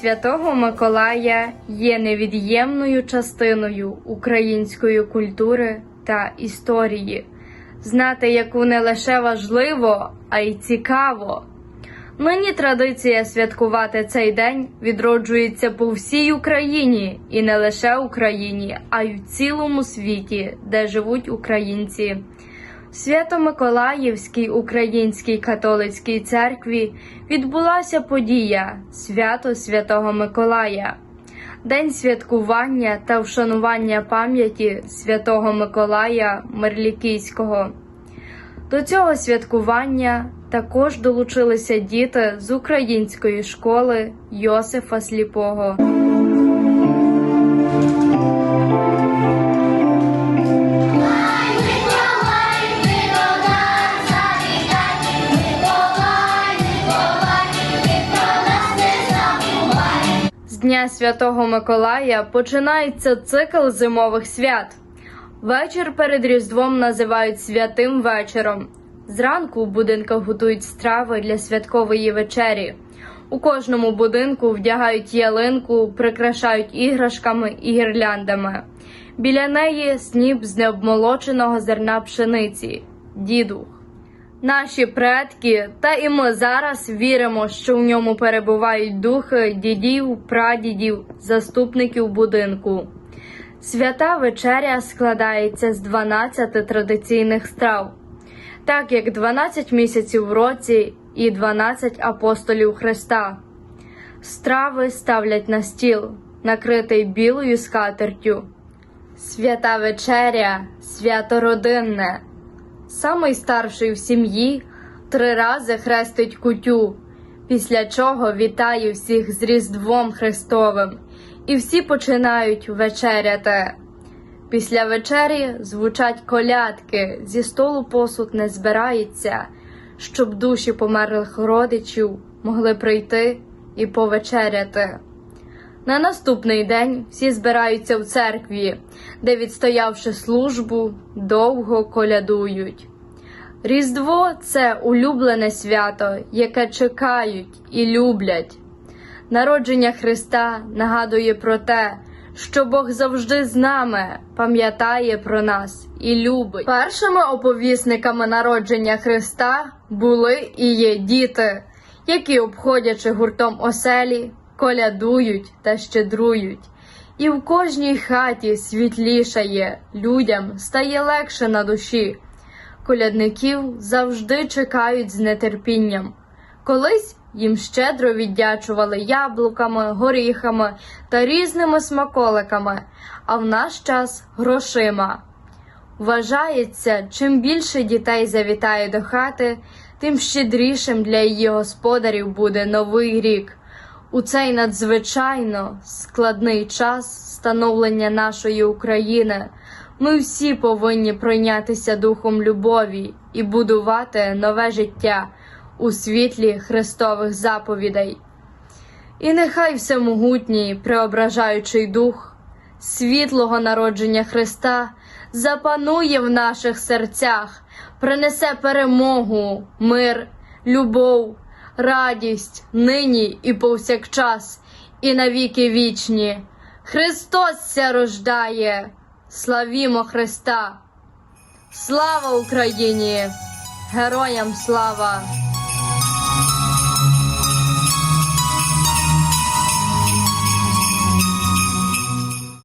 Святого Миколая є невід'ємною частиною української культури та історії, знати яку не лише важливо, а й цікаво. Нині традиція святкувати цей день відроджується по всій Україні і не лише Україні, а й в цілому світі, де живуть українці. Свято-Миколаївській Українській католицькій церкві відбулася подія Свято Святого Миколая, День святкування та вшанування пам'яті Святого Миколая Мерлікійського. До цього святкування також долучилися діти з української школи Йосифа Сліпого. Дня Святого Миколая починається цикл зимових свят. Вечір перед Різдвом називають святим вечором. Зранку у будинках готують страви для святкової вечері. У кожному будинку вдягають ялинку, прикрашають іграшками і гірляндами. Біля неї сніп з необмолоченого зерна пшениці дідух. Наші предки та і ми зараз віримо, що в ньому перебувають духи дідів, прадідів, заступників будинку. Свята вечеря складається з 12 традиційних страв, так як 12 місяців в році і 12 апостолів Христа. Страви ставлять на стіл, накритий білою скатертю. Свята вечеря, свято родинне. Самий старший в сім'ї три рази хрестить кутю, після чого вітає всіх з Різдвом Христовим, і всі починають вечеряти. Після вечері звучать колядки, зі столу посуд не збирається, щоб душі померлих родичів могли прийти і повечеряти. На наступний день всі збираються в церкві, де, відстоявши службу, довго колядують. Різдво це улюблене свято, яке чекають і люблять. Народження Христа нагадує про те, що Бог завжди з нами, пам'ятає про нас і любить. Першими оповісниками народження Христа були і є діти, які, обходячи гуртом оселі, колядують та щедрують. І в кожній хаті світлішає, людям стає легше на душі. Колядників завжди чекають з нетерпінням. Колись їм щедро віддячували яблуками, горіхами та різними смаколиками, а в наш час грошима. Вважається, чим більше дітей завітає до хати, тим щедрішим для її господарів буде новий рік. У цей надзвичайно складний час становлення нашої України ми всі повинні пройнятися духом любові і будувати нове життя у світлі Христових заповідей. І нехай всемогутній, преображаючий дух світлого народження Христа запанує в наших серцях, принесе перемогу, мир, любов, радість нині і повсякчас, і навіки вічні. Христос ся рождає, славімо Христа! Слава Україні! Героям слава!